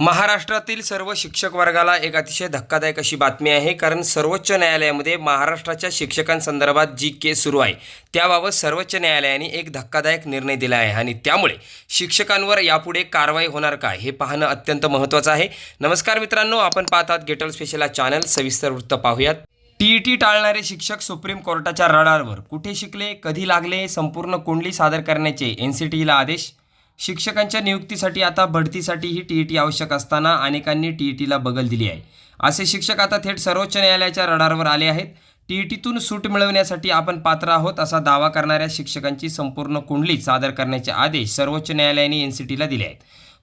महाराष्ट्रातील सर्व शिक्षक वर्गाला एक अतिशय धक्कादायक अशी बातमी आहे कारण सर्वोच्च न्यायालयामध्ये महाराष्ट्राच्या शिक्षकांसंदर्भात जी केस सुरू आहे त्याबाबत सर्वोच्च न्यायालयाने एक धक्कादायक निर्णय दिला आहे आणि त्यामुळे शिक्षकांवर यापुढे कारवाई होणार का हे पाहणं अत्यंत महत्त्वाचं आहे. नमस्कार मित्रांनो आपण पाहतात गेटल स्पेशल चॅनल सविस्तर वृत्त पाहूयात. टीईटी टाळणारे शिक्षक सुप्रीम कोर्टाच्या रडारवर कुठे शिकले कधी लागले संपूर्ण कुंडली सादर करण्याचे एन सी टीला आदेश? शिक्षकांच्या नियुक्तीसाठी आता बढतीसाठीही टी ई टी आवश्यक असताना अनेकांनी टी ई टीला बगल दिली आहे. असे शिक्षक आता थेट सर्वोच्च न्यायालयाच्या रडारवर आले आहेत. टी ई टीतून सूट मिळवण्यासाठी आपण पात्र आहोत असा दावा करणाऱ्या शिक्षकांची संपूर्ण कुंडली सादर करण्याचे आदेश सर्वोच्च न्यायालयाने एन सी टीला दिले आहेत.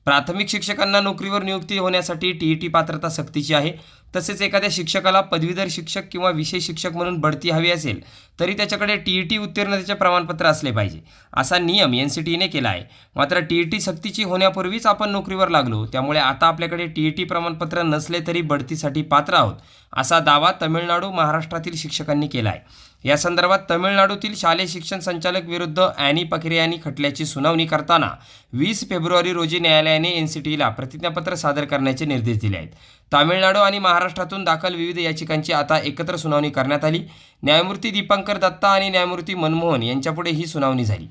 प्राथमिक शिक्षकांना नोकरीवर नियुक्ती होण्यासाठी टी ई टी पात्रता सक्तीची आहे. तसेच एखाद्या शिक्षकाला पदवीधर शिक्षक किंवा विषय शिक्षक म्हणून बढती हवी असेल तरी त्याच्याकडे टी ई टी उत्तीर्णतेचे प्रमाणपत्र असले पाहिजे असा नियम एन सी टीने केला आहे. मात्र टी ई टी सक्तीची होण्यापूर्वीच आपण नोकरीवर लागलो त्यामुळे आता आपल्याकडे टी ई टी प्रमाणपत्र नसले तरी बढतीसाठी पात्र आहोत असा दावा तमिळनाडू महाराष्ट्रातील शिक्षकांनी केला आहे. या संदर्भात तमिळनाडूतील शालेय शिक्षण संचालक विरुद्ध ॲनी पखरे यांनी खटल्याची सुनावणी करताना वीस फेब्रुवारी रोजी न्यायालयाने एन सी टीला प्रतिज्ञापत्र सादर करण्याचे निर्देश दिले आहेत. तामिळनाडू आणि महाराष्ट्रातून दाखल विविध याचिकांची आता एकत्र सुनावणी करण्यात आली. न्यायमूर्ती दीपांकर दत्ता आणि न्यायमूर्ती मनमोहन यांच्यापुढे ही सुनावणी झाली.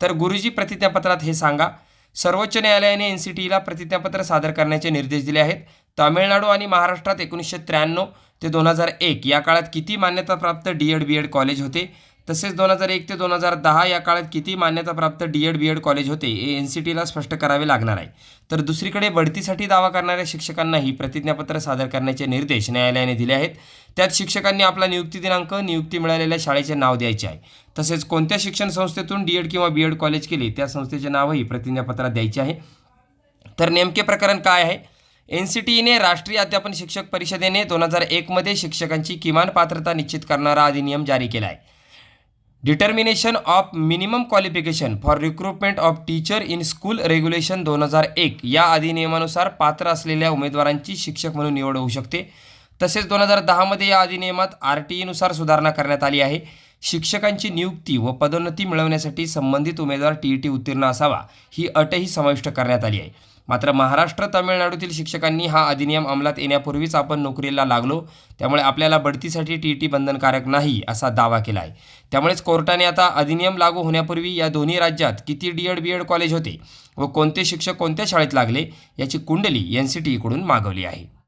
तर गुरुजी प्रतिज्ञापत्रात हे सांगा. सर्वोच्च न्यायालयाने एन सी टीला प्रतिज्ञापत्र सादर करण्याचे निर्देश दिले आहेत. तामिळनाडू आणि महाराष्ट्रात एकोणीसशे त्र्याण्णव ते दोन हजार एक या काळात किती मान्यताप्राप्त D Ed B Ed college होते? तसेच दोन हजार एक ते दोन हजार दहा या काळात किती मान्यताप्राप्त D Ed B Ed college होते? हे एन सी टीला स्पष्ट करावे लागणार आहे. तर दुसरीकडे बढतीसाठी दावा करणाऱ्या शिक्षकांनाही प्रतिज्ञापत्र सादर करण्याचे निर्देश न्यायालयाने दिले आहेत. त्यात शिक्षकांनी आपला नियुक्ती दिनांक नियुक्ती मिळालेल्या शाळेचे नाव द्यायचे आहे. तसेच कोणत्या शिक्षण संस्थेतून डी एड किंवा बी एड कॉलेज केले त्या संस्थेचे नावही प्रतिज्ञापत्रात द्यायचे आहे. तर नेमके प्रकरण काय आहे? एन सी टीने राष्ट्रीय अध्यापन शिक्षक परिषदेने दोन हजार एकमध्ये शिक्षकांची किमान पात्रता निश्चित करणारा अधिनियम जारी केला आहे determination of minimum qualification for recruitment of teacher in school regulation दोन हजार एक. या अधिनियमानुसार पात्र असलेल्या उमेदवारांची शिक्षक म्हणून निवड होऊ शकते. तसेच दोन हजार दहामध्ये या अधिनियमात आर टी ईनुसार सुधारणा करण्यात आली आहे. शिक्षकांची नियुक्ती व पदोन्नती मिळवण्यासाठी संबंधित उमेदवार टी ई टी उत्तीर्ण असावा ही अटही समाविष्ट करण्यात आली आहे. मात्र महाराष्ट्र तामिळनाडूतील शिक्षकांनी हा अधिनियम अंमलात येण्यापूर्वीच आपण नोकरीला लागलो त्यामुळे आपल्याला बढतीसाठी टी टी बंधनकारक नाही असा दावा केला आहे त्यामुळेच कोर्टाने आता अधिनियम लागू होण्यापूर्वी या दोन्ही राज्यात किती D Ed B Ed college होते व कोणते शिक्षक कोणत्या शाळेत लागले याची कुंडली एन सी टीकडून मागवली आहे.